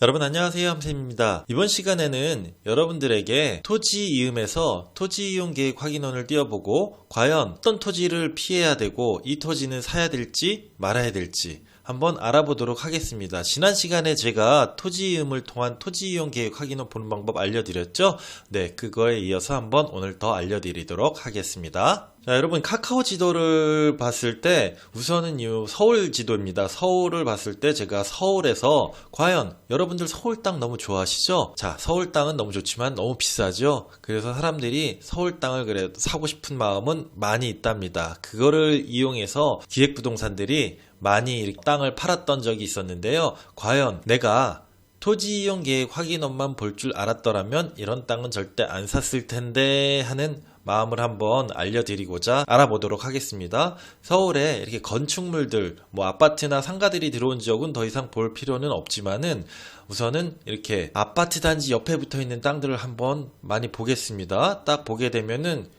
여러분 안녕하세요 함쌤입니다. 이번 시간에는 여러분들에게 토지 이음에서 토지 이용 계획 확인원을 띄워보고 과연 어떤 토지를 피해야 되고 이 토지는 사야 될지 말아야 될지 한번 알아보도록 하겠습니다. 지난 시간에 제가 토지 이음을 통한 토지 이용 계획 확인원 보는 방법 알려드렸죠? 네, 그거에 이어서 한번 오늘 더 알려드리도록 하겠습니다. 자, 여러분 카카오 지도를 봤을 때 우선은 이 서울 지도입니다. 서울을 봤을 때 제가 서울에서 과연 여러분들 서울 땅 너무 좋아하시죠? 자, 서울 땅은 너무 좋지만 너무 비싸죠? 그래서 사람들이 서울 땅을 그래도 사고 싶은 마음은 많이 있답니다. 그거를 이용해서 기획 부동산들이 많이 이렇게 땅을 팔았던 적이 있었는데요. 과연 내가 토지 이용 계획 확인원만 볼 줄 알았더라면 이런 땅은 절대 안 샀을 텐데 하는 마음을 한번 알려드리고자 알아보도록 하겠습니다. 서울에 이렇게 건축물들, 뭐 아파트나 상가들이 들어온 지역은 더 이상 볼 필요는 없지만은 우선은 이렇게 아파트 단지 옆에 붙어 있는 땅들을 한번 많이 보겠습니다. 딱 보게 되면은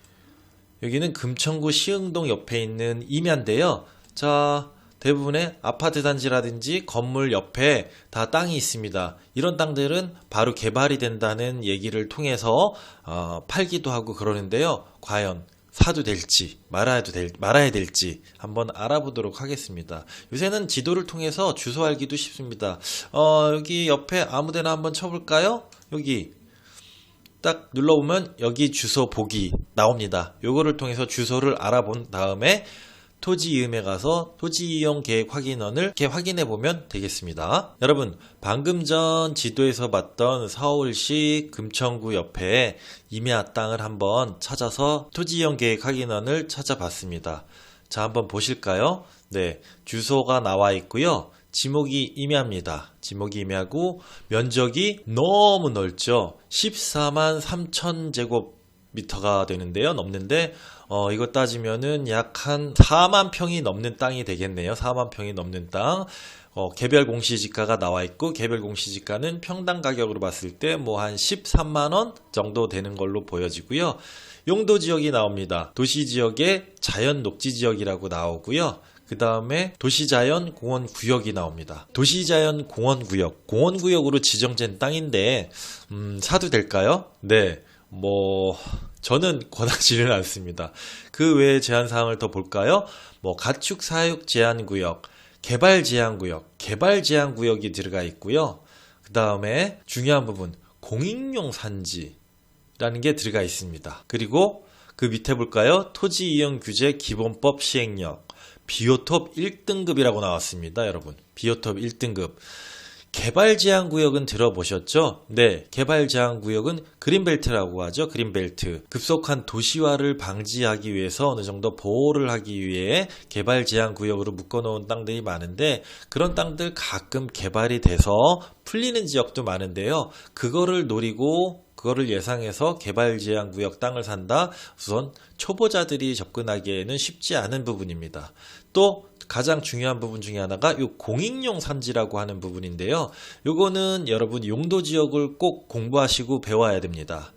여기는 금천구 시흥동 옆에 있는 임야인데요. 자, 대부분의 아파트 단지라든지 건물 옆에 다 땅이 있습니다. 이런 땅들은 바로 개발이 된다는 얘기를 통해서 어, 팔기도 하고 그러는데요. 과연 사도 될지 말아야도 될 말아야 될지 한번 알아보도록 하겠습니다. 요새는 지도를 통해서 주소 알기도 쉽습니다. 어, 여기 옆에 아무데나 한번 쳐볼까요? 여기 딱 눌러보면 여기 주소 보기 나옵니다. 요거를 통해서 주소를 알아본 다음에 토지 이음에 가서 토지 이용 계획 확인원을 이렇게 확인해 보면 되겠습니다. 여러분, 방금 전 지도에서 봤던 서울시 금천구 옆에 임야 땅을 한번 찾아서 토지 이용 계획 확인원을 찾아봤습니다. 자, 한번 보실까요? 네, 주소가 나와 있고요. 지목이 임야입니다. 지목이 임야고 면적이 너무 넓죠. 14만 3천 제곱 미터가 되는데요. 넘는데 어, 이거 따지면은 약 한 4만 평이 넘는 땅이 되겠네요. 4만 평이 넘는 땅. 어, 개별 공시지가가 나와 있고 개별 공시지가는 평당 가격으로 봤을 때 뭐 한 13만 원 정도 되는 걸로 보여지고요. 용도 지역이 나옵니다. 도시 지역의 자연 녹지 지역이라고 나오고요. 그 다음에 도시자연 공원 구역이 나옵니다. 도시자연 공원 구역, 공원 구역으로 지정된 땅인데 음, 사도 될까요? 네, 뭐 저는 권하지는 않습니다. 그 외에 제한 사항을 더 볼까요? 뭐 가축 사육 제한 구역, 개발 제한 구역, 개발 제한 구역이 들어가 있고요. 그 다음에 중요한 부분 공익용 산지라는 게 들어가 있습니다. 그리고 그 밑에 볼까요? 토지 이용 규제 기본법 시행령 비오톱 1등급이라고 나왔습니다, 여러분. 비오톱 1등급. 개발 제한 구역은 들어보셨죠? 네, 개발 제한 구역은 그린벨트라고 하죠. 그린벨트. 급속한 도시화를 방지하기 위해서 어느 정도 보호를 하기 위해 개발 제한 구역으로 묶어 놓은 땅들이 많은데 그런 땅들 가끔 개발이 돼서 풀리는 지역도 많은데요. 그거를 노리고 그거를 예상해서 개발 제한 구역 땅을 산다. 우선 초보자들이 접근하기에는 쉽지 않은 부분입니다. 또 가장 중요한 부분 중에 하나가 이 공익용 산지라고 하는 부분인데요. 요거는 여러분 용도 지역을 꼭 공부하시고 배워야 됩니다.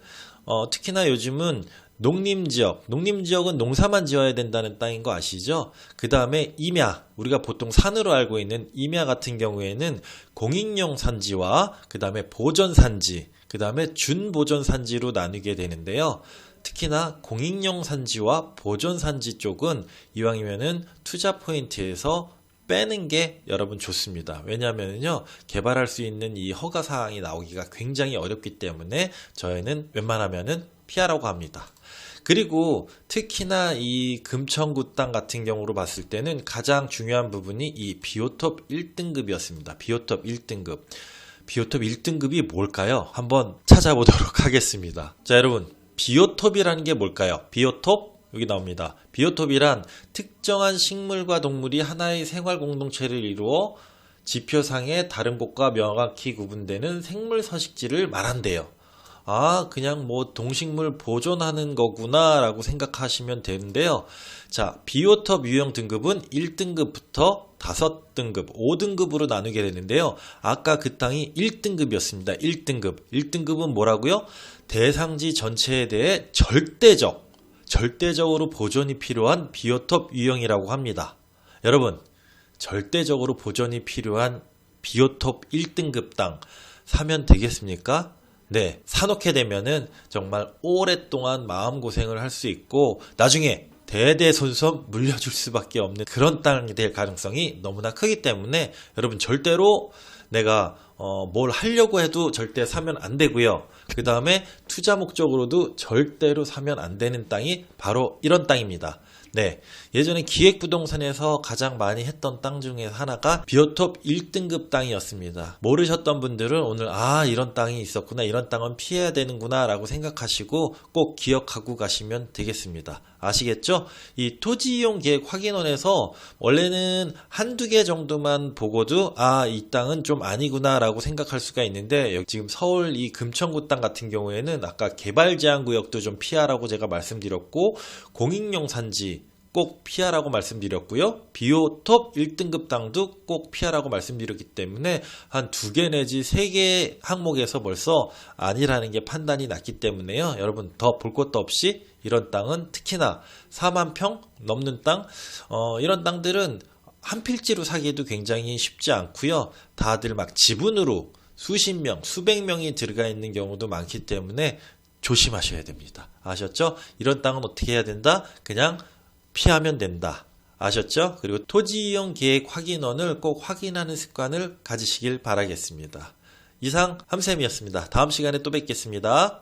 어, 특히나 요즘은 농림 지역, 농림 지역은 농사만 지어야 된다는 땅인 거 아시죠? 그 다음에 임야, 우리가 보통 산으로 알고 있는 임야 같은 경우에는 공익용 산지와 그 다음에 보전 산지, 그 다음에 준보전 산지로 나누게 되는데요. 특히나 공익용 산지와 보존 산지 쪽은 이왕이면은 투자 포인트에서 빼는 게 여러분 좋습니다. 왜냐하면요 개발할 수 있는 이 허가 사항이 나오기가 굉장히 어렵기 때문에 저희는 웬만하면은 피하라고 합니다. 그리고 특히나 이 금천구 땅 같은 경우로 봤을 때는 가장 중요한 부분이 이 비오톱 1등급이었습니다. 비오톱 1등급. 비오톱 1등급이 뭘까요? 한번 찾아보도록 하겠습니다. 자, 여러분. 비오톱이라는 게 뭘까요? 비오톱 여기 나옵니다. 비오톱이란 특정한 식물과 동물이 하나의 생활 공동체를 이루어 지표상의 다른 곳과 명확히 구분되는 생물 서식지를 말한대요. 아, 그냥 뭐 동식물 보존하는 거구나 라고 생각하시면 되는데요. 자, 비오톱 유형 등급은 1등급부터 5등급, 5등급으로 나누게 되는데요. 아까 그 땅이 1등급이었습니다. 1등급. 1등급은 뭐라고요? 대상지 전체에 대해 절대적, 절대적으로 보존이 필요한 비오톱 유형이라고 합니다. 여러분, 절대적으로 보존이 필요한 비오톱 1등급 땅. 사면 되겠습니까? 네, 사놓게 되면은 정말 오랫동안 마음고생을 할 수 있고, 나중에 대대손손 물려줄 수밖에 없는 그런 땅이 될 가능성이 너무나 크기 때문에 여러분 절대로 내가 어, 뭘 하려고 해도 절대 사면 안 되고요. 그 다음에 투자 목적으로도 절대로 사면 안 되는 땅이 바로 이런 땅입니다. 네. 예전에 기획부동산에서 가장 많이 했던 땅 중에 하나가 비오톱 1등급 땅이었습니다. 모르셨던 분들은 오늘 아, 이런 땅이 있었구나. 이런 땅은 피해야 되는구나. 라고 생각하시고 꼭 기억하고 가시면 되겠습니다. 아시겠죠? 이 토지 이용 계획 확인원에서 원래는 한두 개 정도만 보고도 아, 이 땅은 좀 아니구나. 라고 생각할 수가 있는데 지금 서울 이 금천구 땅 같은 경우에는 아까 개발 제한 구역도 좀 피하라고 제가 말씀드렸고 공익용 산지 꼭 피하라고 말씀드렸고요. 비오톱 1등급 땅도 꼭 피하라고 말씀드렸기 때문에 한 두 개 내지 세 개 항목에서 벌써 아니라는 게 판단이 났기 때문에요. 여러분 더 볼 것도 없이 이런 땅은 특히나 4만 평 넘는 땅, 어, 이런 땅들은 한 필지로 사기에도 굉장히 쉽지 않고요. 다들 막 지분으로 수십 명, 수백 명이 들어가 있는 경우도 많기 때문에 조심하셔야 됩니다. 아셨죠? 이런 땅은 어떻게 해야 된다? 그냥 피하면 된다. 아셨죠? 그리고 토지 이용 계획 확인원을 꼭 확인하는 습관을 가지시길 바라겠습니다. 이상 함쌤이었습니다. 다음 시간에 또 뵙겠습니다.